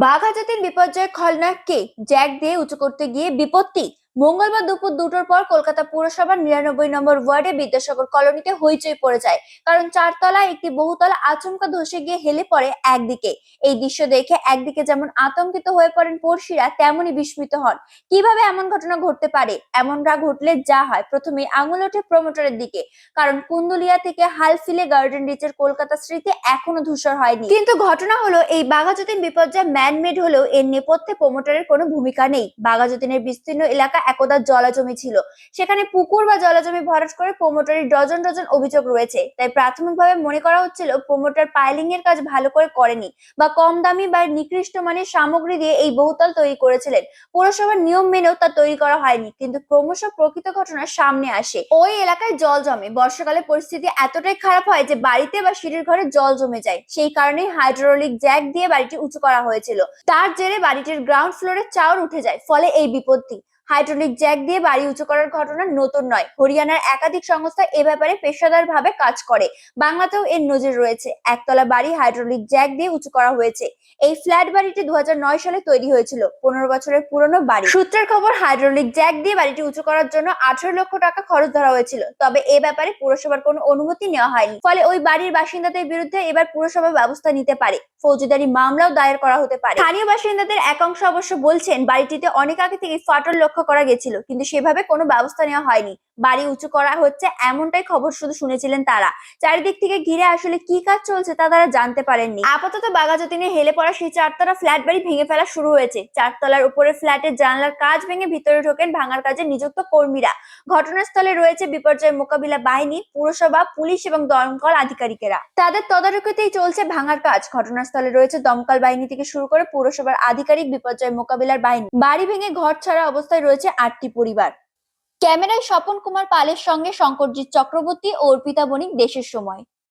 বাঘাজাতির বিপর্যয় খলনায়ককে জ্যাক দিয়ে উঁচু করতে গিয়ে বিপত্তি মঙ্গলবার দুপুর দুটোর পর কলকাতা পুরসভার নিরানব্বই নম্বর ওয়ার্ডে বিদ্যাসাগর কলোনিতে হইচই পড়ে যায়। কারণ চারতলায় একটি বহুতলা আচমকা ধসে গিয়ে হেলে পড়ে একদিকে। এই দৃশ্য দেখে একদিকে যেমন আতঙ্কিত হয়ে পড়েন পড়শিরা, তেমনই বিস্মিত হন। কীভাবে এমন ঘটনা ঘটতে পারে? এমনটা ঘটলে যা হয়? প্রথমে আঙুল ওঠে প্রমোটারের দিকে। কারণ কুন্দুলিয়া থেকে হালফিলে গার্ডেন রিচের কলকাতা স্মৃতি এখনও ধূসর হয়নি। কিন্তু ঘটনা হলো, এই বাঘাযতীন বিপর্যয় ম্যানমেড হলেও এর নেপথ্যে প্রমোটারের কোনো ভূমিকা নেই। বাঘাযতীনের বিস্তীর্ণ এলাকা একদা জলাজমি ছিল। সেখানে পুকুর বা জলাজমি ভরাট করে প্রমোটারের ডজন ডজন অভিযোগ রয়েছে। তাই প্রাথমিকভাবে মনে করা হচ্ছিল প্রোমোটার পাইলিং এর কাজ ভালো করে করেনি বা কম দামি বা নিকৃষ্ট মানের সামগ্রী দিয়ে এই বহুতল তৈরি করেছিলেন। পৌরসভার নিয়ম মেনেও তা তৈরি করা হয়নি, কিন্তু ক্রমশ প্রকৃত ঘটনা সামনে আসে। ওই এলাকায় জল জমে। বর্ষাকালে পরিস্থিতি এতটাই খারাপ হয় যে বাড়িতে বা সিঁড়ির ঘরে জল জমে যায়। সেই কারণে হাইড্রোলিক জ্যাক দিয়ে বাড়িটি উঁচু করা হয়েছিল। তার জেরে বাড়িটির গ্রাউন্ড ফ্লোরে চাওর উঠে যায়, ফলে এই বিপত্তি। হাইড্রোলিক জ্যাক দিয়ে বাড়ি উঁচু করার ঘটনা নতুন নয়। হরিয়ানার একাধিক সংস্থা এ ব্যাপারে পেশাদার ভাবে কাজ করে। বাংলাতেও এর নজির রয়েছে। একতলা বাড়ি হাইড্রোলিক জ্যাক দিয়ে উঁচু করা হয়েছে। এই ফ্ল্যাট বাড়িটি দু হাজার নয় সালে তৈরি হয়েছিল। পনেরো বছরের পুরনো বাড়ি। সূত্রের খবর, হাইড্রোলিক জ্যাক দিয়ে বাড়িটি উঁচু করার জন্য আঠারো লক্ষ টাকা খরচ ধরা হয়েছিল। তবে এ ব্যাপারে পুরসভার কোনো অনুমতি নেওয়া হয়নি। ফলে ওই বাড়ির বাসিন্দাদের বিরুদ্ধে এবার পুরসভা ব্যবস্থা নিতে পারে। ফৌজদারি মামলাও দায়ের করা হতে পারে। স্থানীয় বাসিন্দাদের একাংশ অবশ্য বলছেন, বাড়িটিতে অনেক আগে থেকে ফাটল লক্ষ্য করা গেছিল, কিন্তু সেভাবে কোনো ব্যবস্থা নেওয়া হয়নি। বাড়ি উঁচু করা হচ্ছে এমনটাই খবর শুধু শুনেছিলেন তারা। চারিদিক থেকে ঘিরে আসলে কি কাজ চলছে তা তারা জানতে পারেননি। আপাতত বাগাযতীনে হেলে পড়া সেই চারতলা ফ্ল্যাট বাড়ি ভেঙে ফেলা শুরু হয়েছে। চারতলার উপরে ফ্ল্যাটের জানলার কাজ ভেঙে ভিতরে ঢোকেন ভাঙার কাজে নিযুক্ত কর্মীরা। ঘটনাস্থলে রয়েছে বিপর্যয় মোকাবিলা বাহিনী, পুরসভা, পুলিশ এবং দমকল আধিকারিকেরা। তাদের তদারকিতেই চলছে ভাঙার কাজ। ঘটনাস্থলে রয়েছে দমকল বাহিনী থেকে শুরু করে পুরসভার আধিকারিক বিপর্যয় মোকাবিলার বাহিনী। বাড়ি ভেঙে ঘর ছাড়া অবস্থায় রয়েছে আটটি পরিবার। ক্যামেরায় স্বপন কুমার পালের সঙ্গে শঙ্করজিৎ চক্রবর্তী ও অর্পিতা বণিক দেশের সময়।